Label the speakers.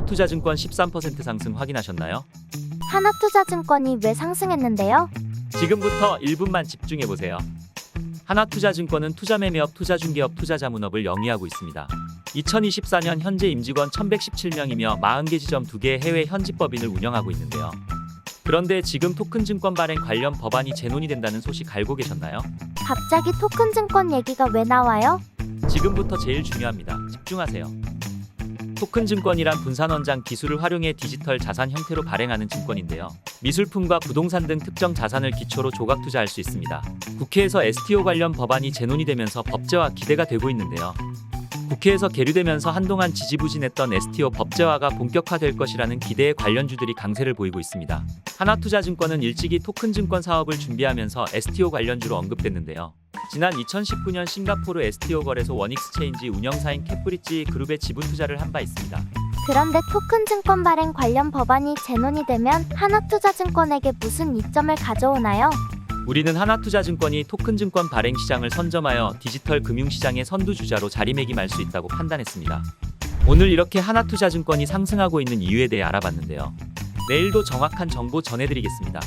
Speaker 1: 하나투자증권 13% 상승 확인하셨나요?
Speaker 2: 하나투자증권이 왜 상승했는데요?
Speaker 1: 지금부터 1분만 집중해 보세요. 하나투자증권은 투자매매업, 투자중개업, 투자자문업을 영위하고 있습니다. 2024년 현재 임직원 1117명이며 40개 지점 2개의 해외 현직법인을 운영하고 있는데요. 그런데 지금 토큰증권 발행 관련 법안이 재논의 된다는 소식 알고 계셨나요?
Speaker 2: 갑자기 토큰 증권 얘기가 왜 나와요?
Speaker 1: 지금부터 제일 중요합니다. 집중하세요. 토큰 증권이란 분산원장 기술을 활용해 디지털 자산 형태로 발행하는 증권인데요. 미술품과 부동산 등 특정 자산을 기초로 조각 투자할 수 있습니다. 국회에서 STO 관련 법안이 재논의되면서 법제화 기대가 되고 있는데요. 국회에서 계류되면서 한동안 지지부진했던 STO 법제화가 본격화될 것이라는 기대에 관련주들이 강세를 보이고 있습니다. 하나투자증권은 일찍이 토큰 증권 사업을 준비하면서 STO 관련주로 언급됐는데요. 지난 2019년 싱가포르 STO 거래소 원익스체인지 운영사인 캣브리지 그룹에 지분 투자를 한 바 있습니다.
Speaker 2: 그런데 토큰 증권 발행 관련 법안이 재논의되면 하나투자증권에게 무슨 이점을 가져오나요?
Speaker 1: 우리는 하나투자증권이 토큰 증권 발행 시장을 선점하여 디지털 금융 시장의 선두주자로 자리매김할 수 있다고 판단했습니다. 오늘 이렇게 하나투자증권이 상승하고 있는 이유에 대해 알아봤는데요. 내일도 정확한 정보 전해드리겠습니다.